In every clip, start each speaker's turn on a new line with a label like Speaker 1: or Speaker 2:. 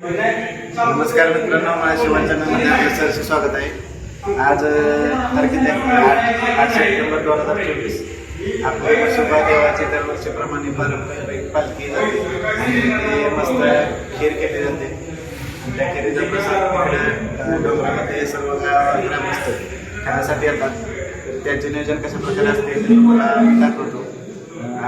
Speaker 1: नमस्कार मित्रांनो मला शिवांच्या आपलं सरचे स्वागत आहे. आज तारखेला आठ सप्टेंबर दोन हजार चोवीस. आपल्या वसुबा देवाची दरवर्षीप्रमाणे पारंपरिक पालखी जाते. आणि मस्त खीर केली जाते. आणि त्या खिरीचा प्रसाद डोंगरामध्ये सर्व गाव ग्रामस्थ खाण्यासाठी येतात. त्याचे नियोजन कशा प्रकारे असते ते तुम्हाला दाखवतो.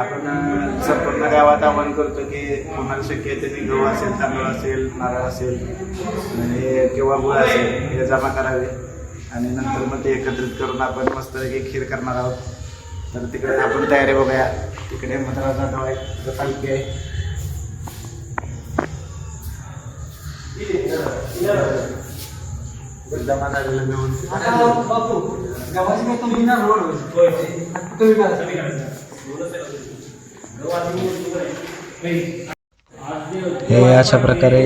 Speaker 1: आपण संपूर्ण गावात आवाहन करतो की कोणाला शक्य आहे त्यांनी गहू असेल तांदूळ असेल नारळ असेल आणि किंवा गुळ असेल हे जमा करावे. आणि नंतर मग ते एकत्रित करून आपण मस्त एक खीर करणार आहोत. तर तिकडे आपण तयारी बघूया. तिकडे आहे तिथं पालखी आहे. जमा झालेलं घेऊन.
Speaker 2: हे अशा प्रकारे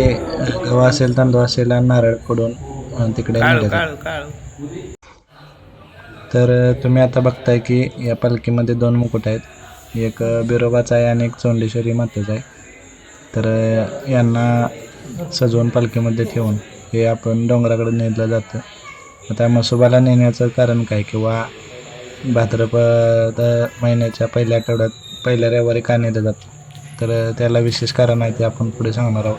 Speaker 2: गहू असेल तांदूळ असेल आणि नारळ फोडून अं, तिकडे. तर तुम्ही आता बघताय की या पालखीमध्ये दोन मुकुट आहेत. एक बिरोबाचा आहे आणि एक चोंडेश्वरी मातेचा आहे. तर यांना सजवून पालखीमध्ये ठेवून हे आपण डोंगराकडे नेलं जातं. आता मसोबाला नेण्याचं कारण काय? किंवा भाद्रपद महिन्याच्या पहिल्या आठवड्यात पहिल्या रविवारी का नेलं जातं तर त्याला विशेष कारण आहे ते आपण पुढे सांगणार आहोत.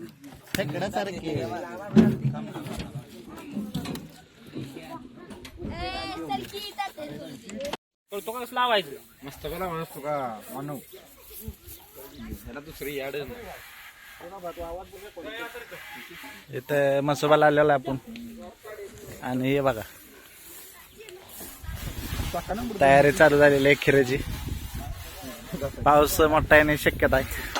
Speaker 2: हे सर इकडे काय नाही
Speaker 3: अरे बघ की? आता बस
Speaker 2: इकडं सारखे इथं मसोबाला आलेला आपण. आणि हे बघा. तयारी चालू झालेली आहे खिरेची. पाऊस मोठा येण्याची शक्यता आहे.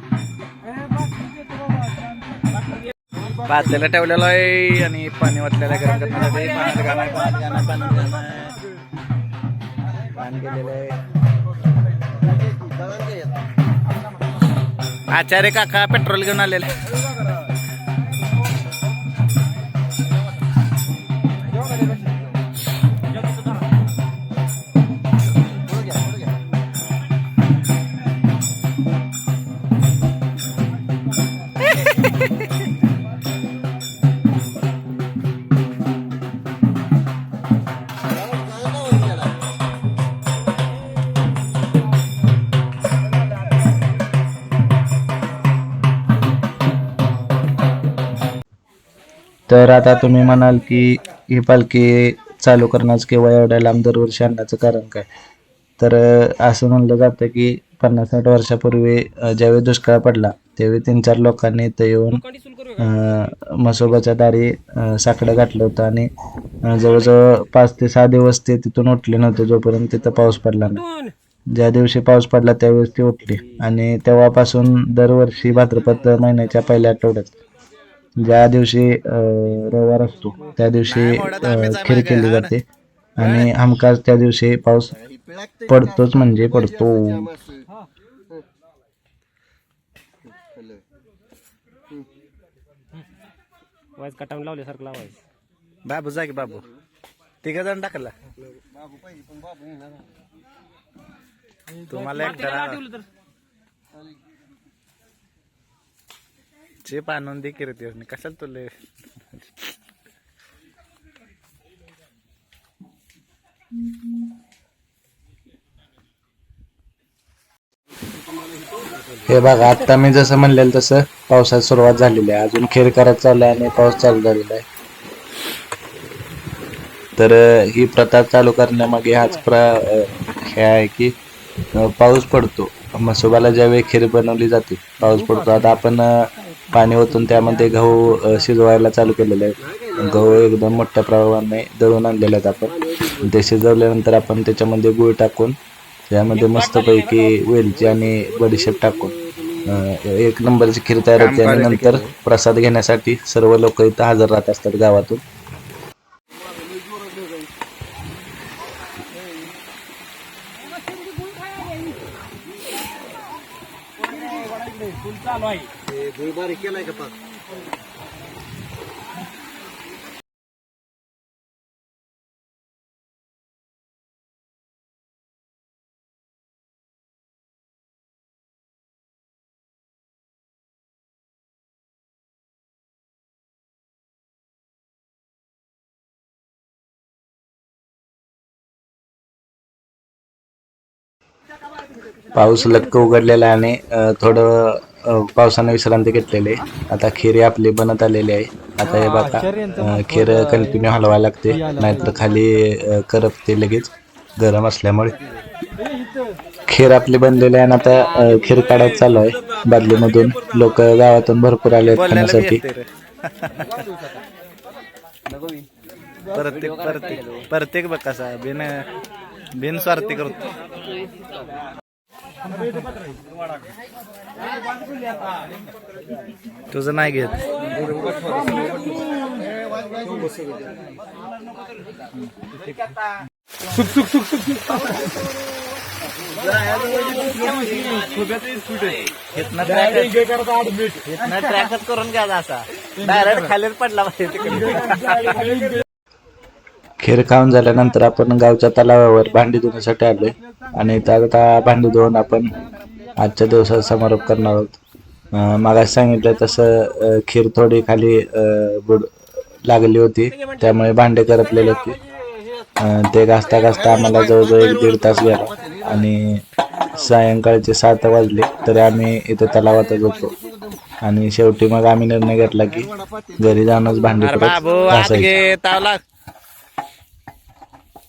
Speaker 2: पातेला ठेवलेलो आहे आणि पाणी वाटलेलं आहे गरम करण्यासाठी. पाण्यात घालाय पाणी घालाय पाणी घालाय पाणी केलेलं आहे. आचार्य काका पेट्रोल घेऊन आलेले. तर आता तुम्ही म्हणाल की ही पालखी चालू करण्याचं किंवा एवढ्या लांब दरवर्षी आणण्याचं कारण काय? तर असं म्हणलं जातं की पन्नास साठ वर्षापूर्वी ज्यावेळी दुष्काळ पडला
Speaker 1: त्यावेळी तीन चार लोकांनी इथं येऊन अं, म्हसोबाच्या दारी साकडं घातलं होतं आणि जवळजवळ पाच ते सहा दिवस ते तिथून उठले नव्हते जोपर्यंत तिथं पाऊस पडला नाही. ज्या दिवशी पाऊस पडला त्यावेळेस ती उठली आणि तेव्हापासून दरवर्षी भाद्रपद महिन्याच्या पहिल्या आठवड्यात ज्या दिवशी अं, रविवार असतो त्या दिवशी खीर केली जाते. आणि हमखास त्या दिवशी पाऊस पडतोच म्हणजे पडतो.
Speaker 3: वाईज कटावून लावल्यासारखं लावायचं.
Speaker 2: बाबू जा की बाबू. तिघ जण टाकला. तुम्हाला एक चेप आणून दे की कशाला तुले
Speaker 1: हे बघा आता मी जसं म्हणलेलं तसं पावसात सुरुवात झालेली आहे. अजून खेळ करत आहे आणि पाऊस चालू झालेला आहे. तर ही प्रथा चालू करण्यामागे हाच प्र हे आहे की पाऊस पडतो. मसोबाला ज्यावेळी खीर बनवली जाते पाऊस पडतो. आता आपण पाणी ओतून त्यामध्ये गहू शिजवायला चालू केलेले आहेत गहू एकदम मोठ्या प्रमाणाने दळून आणलेले आहेत आपण. ते शिजवल्यानंतर आपण त्याच्यामध्ये गुळ टाकून त्यामध्ये मस्तपैकी वेलची आणि बडीशेप टाकून एक नंबरची खीर तयार होते आणि नंतर प्रसाद घेण्यासाठी सर्व लोक इथं हजर राहत असतात गावातून. पाऊस लटक उघडलेला आहे आणि थोडं पावसानं विश्रांती घेतलेली आहे. आता खीर आपली बनत आलेली आहे. आता हे बघा खीर कंटिन्यू हलवायला लागते. नाहीतर खाली करपते लगेच गरम असल्यामुळे. खीर आपली बनलेली आहे आणि आता खीर काढायचं चालू आहे. बादलीमधून लोक गावातून भरपूर आले आहेत खाण्यासाठी.
Speaker 2: प्रत्येक प्रत्येक प्रत्येक बघ कसा बिन बिन स्वार्थी करतो. तुझं नाही घेत. ट्रॅकच करून घ्या असा डायरेक्ट खालीच पडला पाहिजे
Speaker 1: खीर खाऊन झाल्यानंतर आपण गावच्या तलावावर भांडी धुण्यासाठी आलोय. आणि आता भांडी धुवून आपण आजच्या दिवसाचा समारोप करणार आहोत. मागास सांगितलं तसं खीर थोडी खाली बुड लागली होती. त्यामुळे भांडे करपलेले होते. ते घासता घासता आम्हाला जवळजवळ एक दीड तास गेला. आणि सायंकाळचे सात वाजले तरी आम्ही इथं तलावातच होतो. आणि शेवटी मग आम्ही निर्णय घेतला की घरी जाऊनच भांडी